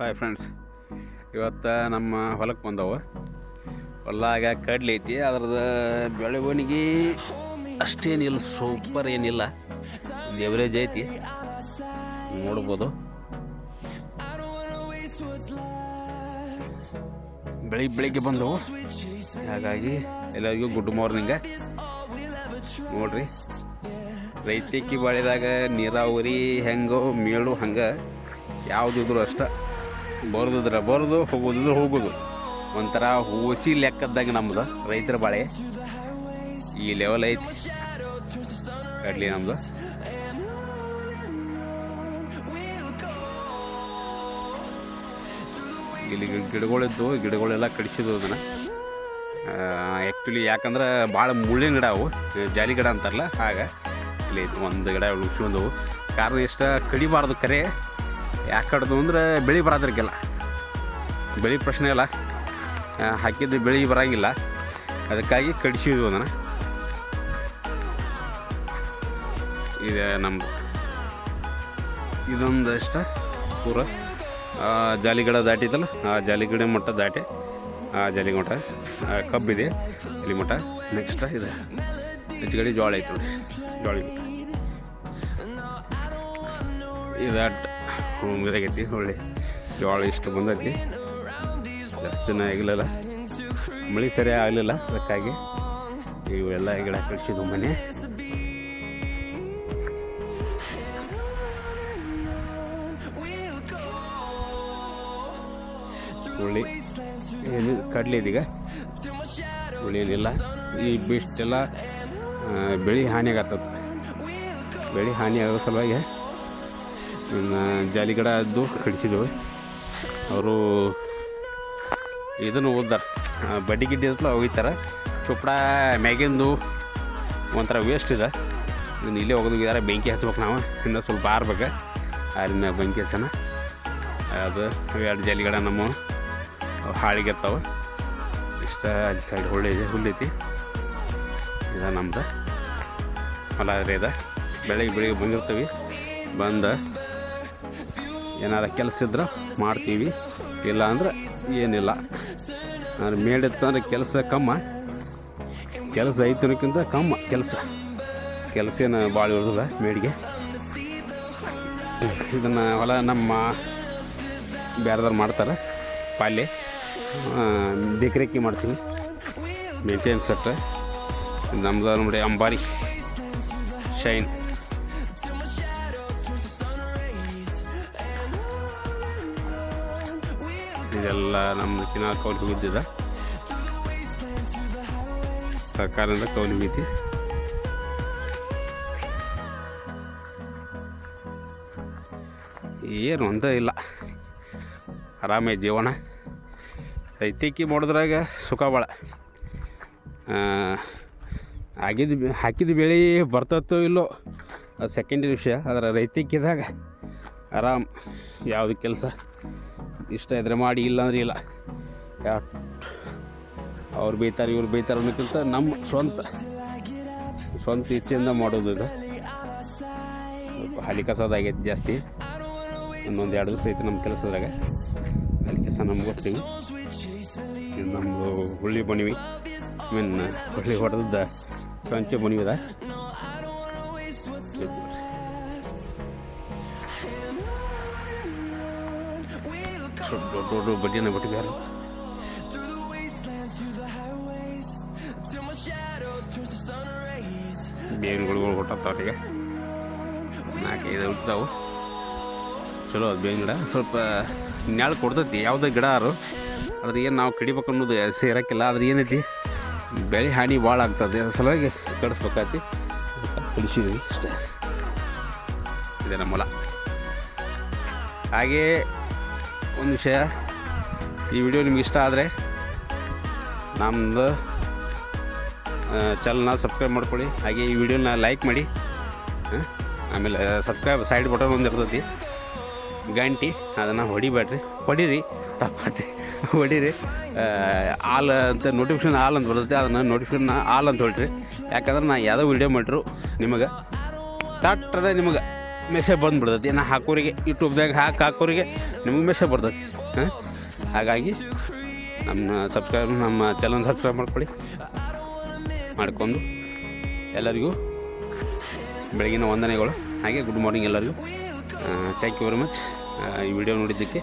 Hi friends ಇವತ್ತು ನಮ್ಮ ಹೊಲಕ್ಕೆ ಬಂದವು. ಹೊಲಾಗ ಕಡ್ಲಿ ಐತಿ ಅದ್ರದ್ದು ಬೆಳವಣಿಗೆ ಅಷ್ಟೇನಿಲ್ಲ ಸೂಪರ್ ಏನಿಲ್ಲ. ಒಂದು ಎವರೇಜ್ ಐತಿ. ನೋಡ್ಬೋದು. ಬೆಳಿಗ್ಗೆ ಬೆಳಿಗ್ಗೆ ಬಂದವು. ಹಾಗಾಗಿ ಎಲ್ಲರಿಗೂ ಗುಡ್ ಮಾರ್ನಿಂಗ ನೋಡ್ರಿ. ರೈತಕ್ಕಿ ಬಾಳಿದಾಗ ನೀರಾವರಿ ಹೆಂಗೋ ಮೇಳು ಹಂಗೆ ಯಾವುದಿದ್ರು ಅಷ್ಟ. ಬರೋದಿದ್ರ ಬರ್ದು, ಹೋಗೋದಿದ್ರೆ ಹೋಗೋದು. ಒಂಥರ ಹೂಸಿ ಲೆಕ್ಕದಾಗ ನಮ್ದು ರೈತರ ಬಾಳೆ. ಈ ಲೆವೆಲ್ ಐತಿ. ಕಡ್ಲಿ ನಮ್ದು. ಇಲ್ಲಿ ಗಿಡಗಳಿದ್ದು, ಗಿಡಗಳೆಲ್ಲ ಕಡಿಸಿದ್ವು ಅದನ್ನು. ಆ್ಯಕ್ಚುಲಿ ಯಾಕಂದ್ರೆ ಭಾಳ ಮುಳ್ಳಿನ ಗಿಡ ಅವು, ಜಾಲಿ ಗಿಡ ಅಂತಾರಲ್ಲ ಆಗ ಇಲ್ಲಿ ಒಂದು ಗಿಡ ಉಳಿಸ್ಕೊಂಡವು. ಕಾರಣ ಇಷ್ಟ ಕಡಿಬಾರ್ದು ಕರೆ. ಯಾಕೆ ಕಡ್ದು ಅಂದ್ರೆ ಬೆಳೆ ಬರೋದ್ರಿಗೆಲ್ಲ. ಬೆಳೆ ಪ್ರಶ್ನೆ ಇಲ್ಲ ಹಾಕಿದ್ದು ಬೆಳೆ ಬರಂಗಿಲ್ಲ. ಅದಕ್ಕಾಗಿ ಕಡಿಸಿದ್ವು ಅದನ್ನು. ಇದೆ ನಮ್ಮದು ಇದೊಂದು ಇಷ್ಟ ಪೂರ ಜಾಲಿಗಡ ದಾಟಿದಲ್ಲ ಆ, ಜಾಲಿಗಿಡ ಮಟ್ಟ ದಾಟಿ, ಆ ಜಾಲಿ ಮಟ್ಟ ಕಬ್ಬಿದೆ ಇಲ್ಲಿ ಮಟ್ಟ ನೆಕ್ಸ್ಟ್ ಇದೆ. ಹೆಚ್ಚುಗಡೆ ಜೋಳ ಐತೆ ನೋಡಿ. ಜೋಳಿ ಮಟ್ಟ ಇದಾಟ್ ಇದಾಗೈತಿ ಒಳ್ಳೆ ಜೋಳ ಇಷ್ಟು ಬಂದೈತಿ. ಜಾಸ್ತಿ ದಿನ ಆಗಿಲ್ಲಲ್ಲ. ಮಳೆ ಸರಿ ಆಗಲಿಲ್ಲ, ಅದಕ್ಕಾಗಿ ಇವೆಲ್ಲ ಗಿಡ ಕಳಿಸಿದ್ವು ಮನೆ. ಹುಳಿ ಏನು ಕಡಲೆ ಇದೀಗ? ಹುಳಿ ಏನಿಲ್ಲ ಈ ಬಿಷ್ಟೆಲ್ಲ ಬೆಳೆ ಹಾನಿಯಾಗತ್ತದ ಬೆಳೆ ಹಾನಿಯಾಗೋ ಸಲುವಾಗಿ ಜಾಲಿಗಡ ಅದ್ದು ಕಡಿಸಿದ್ವು ಅವರು ಇದನ್ನು ಓದ್ದಾರ. ಬಡ್ಡಿ ಗಿಡ್ಡಿ ಅಂತಲೂ ಒಯ್ತಾರ. ಚುಪ್ಪಡ ಮ್ಯಾಗಿಂದು ಒಂಥರ ವೇಸ್ಟ್ ಇದೆ. ಇದನ್ನು ಇಲ್ಲೇ ಹೋಗೋದು ಬೆಂಕಿ ಹಚ್ಬೇಕು ನಾವು. ಇನ್ನು ಸ್ವಲ್ಪ ಆರ್ಬೇಕು ಆರಿನ ಬೆಂಕಿ ಹಚ್ಚನ ಅದು ಎರಡು ಜಾಲಿಗಡ ನಮ್ಮ ಹಾಳಿಗೆ ಇರ್ತಾವೆ ಇಷ್ಟ ಅಲ್ಲಿ ಸೈಡ್ ಹೊಳ್ಳಿ ಇದೆ ಹುಲ್ಲೈತಿ ಇದು ನಮ್ದು. ಹೊಲ ಇದೆ. ಬೆಳಗ್ಗೆ ಬೆಳಿಗ್ಗೆ ಬಂದಿರ್ತೀವಿ. ಬಂದು ಏನಾರ ಕೆಲಸ ಇದ್ರೆ ಮಾಡ್ತೀವಿ. ಇಲ್ಲ ಅಂದ್ರೆ ಏನಿಲ್ಲ. ಅಂದ್ರೆ ಮೇಡಿತ್ತಂದ್ರೆ ಕೆಲಸ ಕಮ್ಮ. ಕೆಲಸ ಐತನಕ್ಕಿಂತ ಕಮ್ಮ ಕೆಲಸ. ಕೆಲಸ ಏನು ಭಾಳ ಇರೋದಿಲ್ಲ ಮೇಡಿಗೆ. ಇದನ್ನು ಹೊಲ ನಮ್ಮ ಬೇರೆದವ್ರು ಮಾಡ್ತಾರೆ ಪಾಲ್ಯ. ದೇಕ್ರೇಕಿ ಮಾಡ್ತೀವಿ. ಮೇಂಟೆನೆನ್ಸ್ ಸೆಟ್ ನಮ್ದು ನೋಡಿ ಅಂಬಾರಿ. ಶೈನ್ ಇದೆಲ್ಲ ನಮ್ಮ ಚಿನ್ನ ಕೌಲಿ ಹೋಗಿದ್ದಿದ ಸರ್ಕಾರದಿಂದ ಕೌಲಿ ಹೋಗೈತಿ ಏನು ಅಂತ ಇಲ್ಲ. ಆರಾಮೇ ಜೀವನ. ರೈತಿಕ್ಕಿ ಮಾಡಿದ್ರಾಗ ಸುಖ ಭಾಳ. ಆಗಿದ್ದು ಹಾಕಿದ ಬೆಳೆ ಬರ್ತತ್ತೋ ಇಲ್ಲೋ, ಅದು ಸೆಕೆಂಡರಿ ವಿಷಯ. ಆದರೆ ರೈತಿಕ್ಕಿದಾಗ ಆರಾಮ್. ಯಾವುದು ಕೆಲಸ? ಇಷ್ಟ ಇದ್ರೆ ಮಾಡಿ ಇಲ್ಲ ಅಂದ್ರೆ ಇಲ್ಲ. ಯಾ, ಅವ್ರು ಬೈತಾರೆ, ಇವ್ರು ಬೈತಾರೆ ಅನ್ನೋಕ್ಕಿಂತ ನಮ್ಮ ಸ್ವಂತ ಸ್ವಂತ ಇಚ್ಛೆಯಿಂದ ಮಾಡೋದು ಇದು. ಹಲಿ ಕಸದಾಗೈತಿ ಜಾಸ್ತಿ. ಇನ್ನೊಂದು ಎರಡು ದಿವಸ ಐತೆ ನಮ್ಮ ಕೆಲಸದಾಗ ಹಳಿ ಕಸ ನಮ್ಗೋಸ್ತೀವಿ ನಮ್ಮದು ಹುಳ್ಳಿ ಬಣಿವಿ ಮೀನ್ ಹುಳ್ಳಿ ಹೊಡೆದ ಸಂಚೆ ಬಣಿವಿದ ದೊಡ್ಡ ದೊಡ್ಡ ಬಡ್ಡಿನ ಬಿಟ್ಟಿದ್ದಾರೆ ಬೇವಿನಗಳು ಹೊಟ್ಟತ್ತವ್ರಿಗೆ ನಾಲ್ಕೈದು ಹುಟ್ತಾವು ಚಲೋ ಅದು ಬೇವಿನ ಗಿಡ. ಸ್ವಲ್ಪ ನೆಳ ಕೊಡ್ತೈತಿ ಯಾವುದೇ ಗಿಡ ಆರು ಅದ್ರ ಏನು ನಾವು ಕಡಿಬೇಕು ಅನ್ನೋದು ಸೇರಕ್ಕಿಲ್ಲ ಆದ್ರೆ ಏನೈತಿ? ಬೆಳೆ ಹಾನಿ ಭಾಳ ಆಗ್ತದೆ ಅದ್ರ ಸಲುವಾಗಿ ಕಡಿಸ್ಬೇಕಾತಿ ಕಳಿಸಿದ್ವಿ ಅಷ್ಟೇ. ಇದೆ ನಮ್ಮ ಹೊಲ. ಹಾಗೇ ಒಂದು ವಿಷಯ ಈ ವಿಡಿಯೋ ನಿಮ್ಗೆ ಇಷ್ಟ ಆದರೆ ನಮ್ಮದು ಚಾನಲ್ನ ಸಬ್ಸ್ಕ್ರೈಬ್ ಮಾಡ್ಕೊಳ್ಳಿ. ಹಾಗೆ ಈ ವಿಡಿಯೋನ ಲೈಕ್ ಮಾಡಿ. ಆಮೇಲೆ ಸಬ್ಸ್ಕ್ರೈಬ್ ಸೈಡ್ ಬಟನ್ ಒಂದು ಇರ್ತೈತಿ. ಗಂಟಿ, ಅದನ್ನು ಹೊಡಿಬೇಡ್ರಿ. ಹೊಡೀರಿ, ತಪ್ಪತಿ. ಹೊಡೀರಿ. ಆಲ್ ಅಂತ ನೋಟಿಫಿಕೇಶನ್ ಆಲ್ ಅಂತ ಬರ್ತೈತಿ, ಅದನ್ನು ನೋಟಿಫಿಕೇಶನ್ ಆಲ್ ಅಂತ ಹೊಡ್ರಿ ಯಾಕಂದ್ರೆ ನಾನು ಯಾವುದೋ ವಿಡಿಯೋ ಮಾಡಿರು ನಿಮಗೆ. ತಟ್ಟರೆ ನಿಮಗೆ. ಮೆಸೇಜ್ ಬಂದುಬಿಡ್ತೈತಿ ನಾ ಹಾಕೋರಿಗೆ ಯೂಟ್ಯೂಬ್ದಾಗ ಹಾಕಿ, ಹಾಕೋರಿಗೆ ನಿಮಗೆ ಮೆಸೇಜ್ ಬರ್ತೈತಿ ಹಾಂ? ಹಾಗಾಗಿ ನಮ್ಮ ಸಬ್ಸ್ಕ್ರೈಬ್ ನಮ್ಮ ಚಾನಲ್ ಸಬ್ಸ್ಕ್ರೈಬ್ ಮಾಡ್ಕೊಳ್ಳಿ. ಮಾಡ್ಕೊಂಡು ಎಲ್ಲರಿಗೂ ಬೆಳಗಿನ ವಂದನೆಗಳು. ಹಾಗೆ ಗುಡ್ ಮಾರ್ನಿಂಗ್ ಎಲ್ಲರಿಗೂ. ಥ್ಯಾಂಕ್ ಯು ವೆರಿ ಮಚ್ ಈ ವಿಡಿಯೋ ನೋಡಿದ್ದಕ್ಕೆ